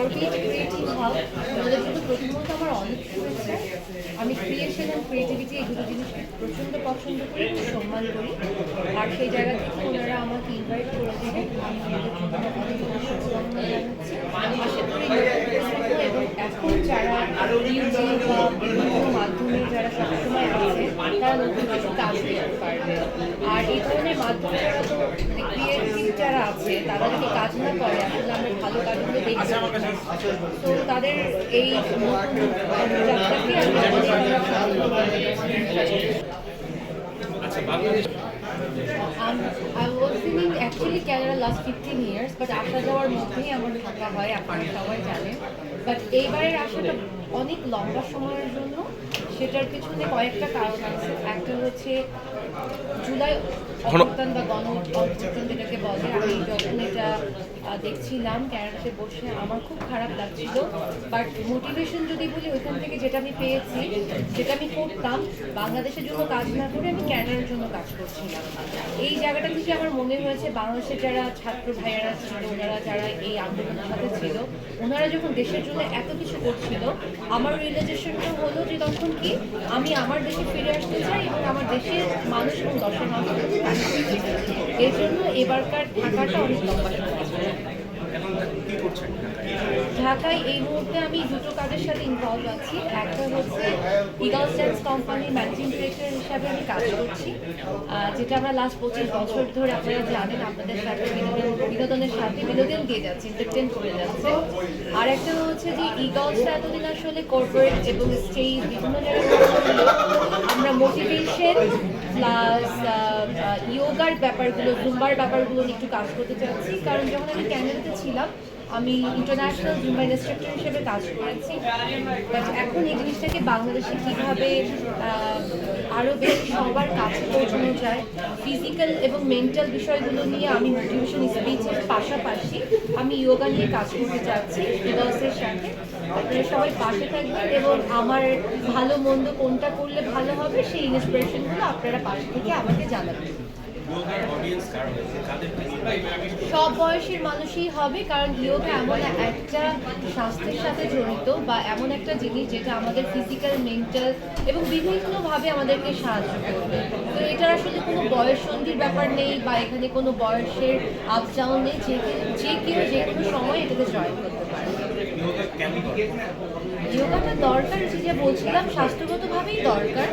Orbit creative hub ওদের জন্য প্রথমত আমার অনেক আমি ক্রিয়েশন অ্যান্ড ক্রিয়েটিভিটি এই দুটো জিনিস প্রচণ্ড পছন্দ করি সম্মান করি। আর সেই জায়গা থেকে ওনারা আমাকে ইনভাইট করেছিলেন আমি করি এখন যারা বিভিন্ন মাধ্যমে যারা সবসময় আছে, তারা নতুন কিছু কাজ করতে পারবে। আর এই ধরনের মাধ্যম তো তারা যদি কাজ না করে আসলে আমরা ভালো কাজগুলো দেখতে তো তাদের এই নতুন যাত্রাকে আমি অনেক অনেক সাধুবাদ জানাচ্ছি। I was in actually Canada last 15 years, but আসা যাওয়ার মধ্যেই আমার থাকা হয় আপনারা সবাই জানেন। বাট এইবারের আসাটা অনেক লম্বা সময়ের জন্য। সেটার পিছনে কয়েকটা কারণ আছে। একটা হচ্ছে জুলাই অভ্যুত্থান বা গণ অভ্যুত্থান যেটাকে বলে আমি যখন এটা দেখছিলাম ক্যানাডাতে বসে আমার খুব খারাপ লাগছিল। বাট মোটিভেশন যদি বলি ওইখান থেকে যেটা আমি পেয়েছি সেটা আমি করতাম। বাংলাদেশের জন্য কাজ না করে আমি ক্যানাডার জন্য কাজ করছিলাম। এই জায়গাটা থেকে আমার মনে হয়েছে বাংলাদেশের যারা ছাত্র ভাইয়ারা ছিল ওনারা যারা এই আন্দোলনের সাথে ছিল ওনারা যখন দেশের জন্য এত কিছু করছিল আমার রিয়েলাইজেশনটা হলো যে তখন কি আমি আমার দেশে ফিরে আসতে চাই এবং আমার দেশের মানুষ এবং মানুষ এর জন্য এবারকার থাকাটা অনেক লম্বা ঢাকায় এই মুহূর্তে আমি দুটো কাজের সাথে ইনভলভ আছি। একটা হচ্ছে ইগাল সেন্স কোম্পানির ম্যানেজিং ডিরেক্টর হিসাবে আমি কাজ করছি। যেটা আমরা লাস্ট পঁচিশ বছর ধরে আপনারা জানেন, আপনাদের সাথে বিনোদন, বিনোদনের সাথে বিনোদন দিয়ে যাচ্ছে এন্টারটেন করে যাচ্ছে। আর একটা হচ্ছে যে ইগলসটা এতদিন আসলে কর্পোরেট এবং স্টেজ বিভিন্ন জায়গায় আমরা মোটিভেশন প্লাস ইয়োগার ব্যাপারগুলো, জুম্বার ব্যাপারগুলো নিয়ে একটু কাজ করতে চাচ্ছি। কারণ যখন আমি ক্যানাডাতে ছিলাম আমি ইন্টারন্যাশনাল জুম্বা ইনস্ট্রাক্টর হিসেবে কাজ করেছি বাট এখন এই জিনিসটাকে বাংলাদেশে কীভাবে আরও বেশি সবার কাছে পৌঁছানো যায় ফিজিক্যাল এবং মেন্টাল বিষয়গুলো নিয়ে আমি মোটিভেশন স্পিচের পাশাপাশি আমি যোগা নিয়ে কাজ করতে চাচ্ছি ইগলসের সাথে। আপনারা সবাই পাশে থাকবেন এবং আমার ভালো মন্দ কোনটা করলে ভালো হবে, সেই ইন্সপিরেশনগুলো আপনারা পাশে থেকে আমাকে জানাবেন। সব বয়সের মানুষই হবে কারণ ইয়োগা এমন একটা স্বাস্থ্যের সাথে জড়িত বা এমন একটা জিনিস যেটা আমাদের ফিজিক্যাল মেন্টাল এবং বিভিন্নভাবে আমাদেরকে সাহায্য করবে। তো এটার আসলে কোনো বয়স সন্ধির ব্যাপার নেই বা এখানে কোনো বয়সের আপ ডাউন নেই যে কেউ যে কোনো সময় এটাতে জয়েন করতে পারে। যোগাটা দরকার যে যে বলছিলাম স্বাস্থ্যগতভাবেই দরকার।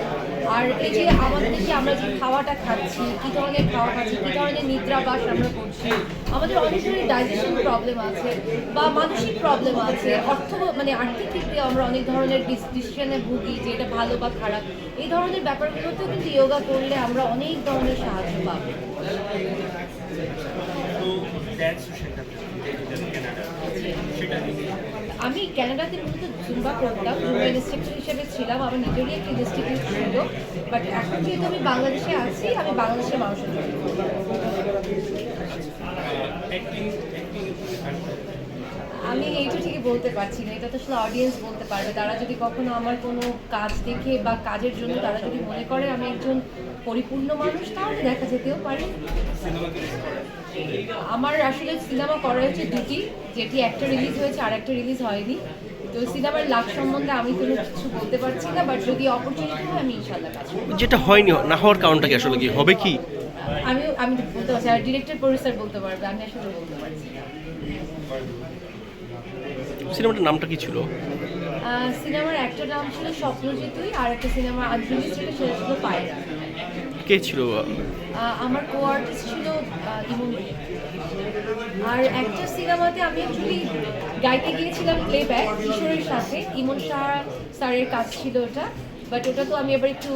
আর এই যে আমাদের যে আমরা যে খাওয়াটা খাচ্ছি কী ধরনের খাওয়া খাচ্ছি কী ধরনের নিদ্রাবাস আমরা করছি আমাদের অনেক ধরনের ডাইজেশন প্রবলেম আছে বা মানসিক প্রবলেম আছে অর্থ মানে আর্থিক দিক দিয়ে আমরা অনেক ধরনের ডিসিশনে ভুগি যে এটা ভালো বা খারাপ। এই ধরনের ব্যাপারগুলোতেও কিন্তু যোগা করলে আমরা অনেক ধরনের সাহায্য পাবো। আমি ক্যানাডাতে মূলত জুম্বা করতাম জুম্বা ইনস্ট্রাক্টর হিসেবে ছিলাম আমার নিজেরই একটি ইনস্টিটিউট ছিল বাট এখন যেহেতু আমি বাংলাদেশে আছি আমি বাংলাদেশের মানুষের জন্য। আমি এইটা ঠিকই বলতে পারছি না এটা তো আসলে অডিয়েন্স বলতে পারবে। তারা যদি কখনো আমার কোনো কাজ দেখে বা কাজের জন্য তারা যদি মনে করে আমি একজন পরিপূর্ণ মানুষ তাহলে দেখা যেতেও পারে। আমার আসলে সিনেমা করা হয়েছে দুটি যেটি একটা রিলিজ হয়েছে আর একটা রিলিজ হয়নি। তো সিনেমার লাভ সম্বন্ধে আমি কোনো কিছু বলতে পারছি না বাট যদি অপরচুনিটি হয় আমি ইনশাল্লাহ কাজ যেটা হয়নি না হওয়ার কারণটা কি আসলে কি? হবে কি? আমি আমি বলতে পারছি আর ডিরেক্টর প্রডিউসার বলতে পারবে আমি আসলে বলতে পারছি না। সিনেমাটার নামটা কি ছিল? সিনেমার একটা নাম ছিল স্বপ্নজিতুই আর একটা সিনেমা আনরিলিজ ছিল সেটা ছিল পায়রা। কে ছিল? আমার কো আর্টিস্ট ছিল ইমন আর একটা সিনেমাতে আমি অ্যাকচুয়ালি গাইতে গিয়েছিলাম প্লেব্যাক কিশোরের সাথে। ইমন শাহ স্যারের কাজ ছিল ওটা বাট ওটা তো আমি এবার একটু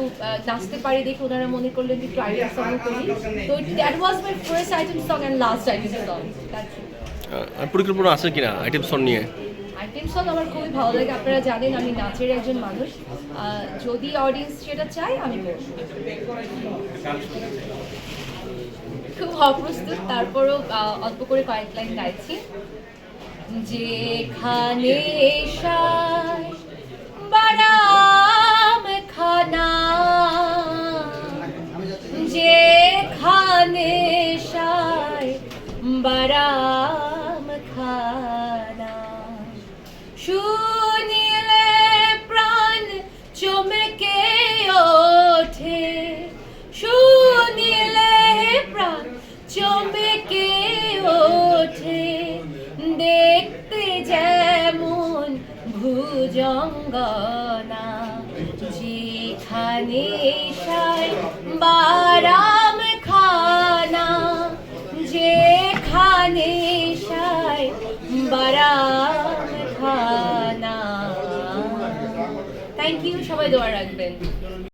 নাচতে পারি দেখে ওনারা মনে করলেন একটু আইটেম সং করি। তো that was my first item song and last item song পরিকল্পনা আছে কিনা আইটেম সং নিয়ে? আইটেম সং, আমার খুবই ভালো লাগে। আপনারা জানেন আমি নাচের একজন মানুষ। যদি অডিয়েন্স সেটা চায়, আমি খুব অপ্রস্তুত। তারপরও অল্প করে কয়েক লাইন গাইছি। যেখানে সায় চমকে ওঠে? শুনিলে প্রাণ চমকে ওঠে? দেখতে যেমন ভুজঙ্গনা, যেখানে সাই বারাম খানা, যেখানে সাই বারাম থ্যাংক ইউ সবাই দোয়া রাখবেন।